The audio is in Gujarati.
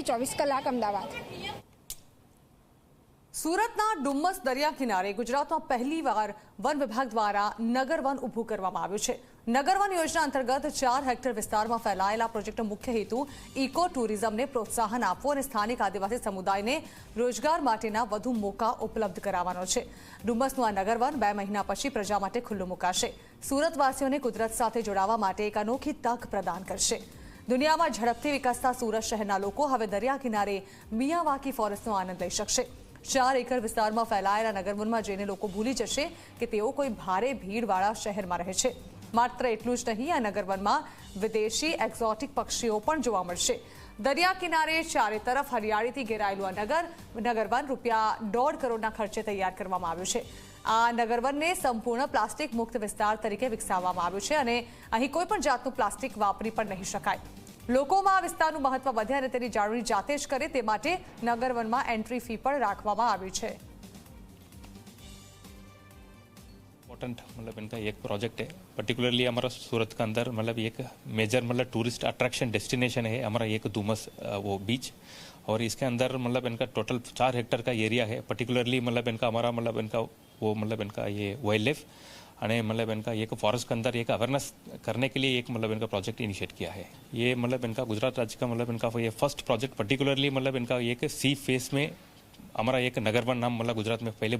પછી ચોવીસ કલાક અમદાવાદ. સુરતના ડુમ્મસ દરિયા કિનારે ગુજરાતમાં પહેલીવાર વન વિભાગ દ્વારા નગરવન ઊભું કરવામાં આવ્યું છે. નગરવન યોજના અંતર્ગત ચાર હેક્ટર વિસ્તારમાં ફેલાયેલા પ્રોજેક્ટનો મુખ્ય હેતુ ઇકો ટુરિઝમને પ્રોત્સાહન આપવો અને સ્થાનિક આદિવાસી સમુદાયને રોજગાર માટેના વધુ મોકા ઉપલબ્ધ કરાવવાનો છે. ડુમ્મસનું આ નગરવન બે મહિના પછી પ્રજા માટે ખુલ્લું મુકાશે. સુરતવાસીઓને કુદરત સાથે જોડાવા માટે એક અનોખી તક પ્રદાન કરશે. દુનિયામાં ઝડપથી વિકસતા સુરત શહેરના લોકો હવે દરિયા કિનારે મિયાવાકી ફોરેસ્ટનો આનંદ લઈ શકશે. ચાર એકર વિસ્તારમાં ફેલાયેલા નગરવનમાં જઈને લોકો ભૂલી જશે કે તેઓ કોઈ ભારે ભીડવાળા શહેરમાં રહે છે. માત્ર એટલું જ નહીં, આ નગરવનમાં વિદેશી એક્ઝોટિક પક્ષીઓ પણ જોવા મળશે. દરિયા કિનારે ચારે તરફ હરિયાળીથી ઘેરાયેલું આ નગર નગરવન રૂપિયા દોઢ કરોડના ખર્ચે તૈયાર કરવામાં આવ્યું છે. આ નગરવનને સંપૂર્ણ પ્લાસ્ટિક મુક્ત વિસ્તાર તરીકે વિકસાવવામાં આવ્યું છે અને અહીં કોઈ પણ જાતનું પ્લાસ્ટિક વાપરી પણ નહીં શકાય. લોકોમાં આ વિસ્તારનું મહત્વ વધે અને તેની જાળવણી જાતે જ કરે તે માટે નગરવનમાં એન્ટ્રી ફી પણ રાખવામાં આવી છે. इम्पोर्टेंट मतलब इनका एक प्रोजेक्ट है पर्टिकुलरली हमारा सूरत का अंदर मतलब एक मेजर मतलब टूरिस्ट अट्रैक्शन डेस्टिनेशन है हमारा एक दुमस वो बीच और इसके अंदर मतलब इनका टोटल चार हेक्टर का एरिया है पर्टिकुलरली मतलब इनका हमारा मतलब इनका वो मतलब इनका ये वाइल्ड लाइफ अने मतलब इनका एक फॉरेस्ट के अंदर एक अवेयरनेस करने के लिए एक मतलब इनका प्रोजेक्ट इनिशिएट किया है ये मतलब इनका गुजरात राज्य का मतलब इनका ये फ़र्स्ट प्रोजेक्ट पर्टिकुलरली मतलब इनका एक सी फेस में हमारा एक नगरवन नाम मतलब गुजरात में पहली बार